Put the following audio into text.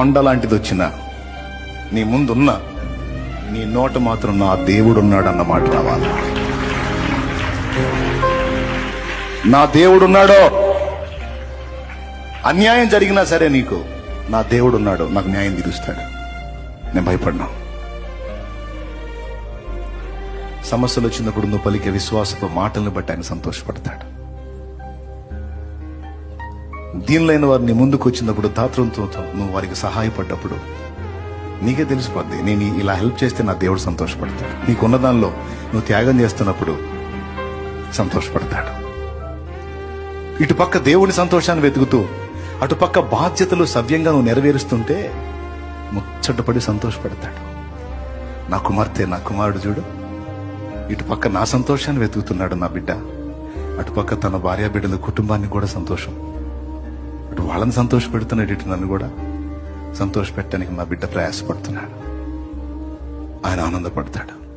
కొండ లాంటిది వచ్చినా నీ ముందున్న నీ నోట మాత్రం నా దేవుడున్నాడు మాట రావాలి నా దేవుడున్నాడో అన్యాయం జరిగినా సరే నీకు నా దేవుడున్నాడు నాకు న్యాయం తీరుస్తాడు. నేను భయపడినా. సమస్యలు వచ్చినప్పుడు నువ్వు పలికే విశ్వాసపు మాటలను బట్టి ఆయన సంతోషపడతాడు. దీనిలైన వారిని ముందుకు వచ్చినప్పుడు దాతృంతో నువ్వు వారికి సహాయపడ్డప్పుడు నీకే తెలిసిపోద్ది నేను ఇలా హెల్ప్ చేస్తే నా దేవుడు సంతోషపడతాడు. నీకున్న దానిలో నువ్వు త్యాగం చేస్తున్నప్పుడు సంతోషపడతాడు. ఇటుపక్క దేవుని సంతోషాన్ని వెతుకుతూ అటుపక్క బాధ్యతలు సవ్యంగా నువ్వు నెరవేరుస్తుంటే ముచ్చటపడి సంతోషపడతాడు. నా కుమార్తె నా కుమారుడు చూడు. ఇటుపక్క నా సంతోషాన్ని వెతుకుతున్నాడు నా బిడ్డ. అటుపక్క తన భార్య బిడ్డల కుటుంబాన్ని కూడా సంతోషం. వాళ్ళని సంతోషపెడుతున్నాడు ఇటు నన్ను కూడా? సంతోషపెట్టడానికి మా బిడ్డ ప్రయాసపడుతున్నాడు. ఆయన ఆనందపడతాడు.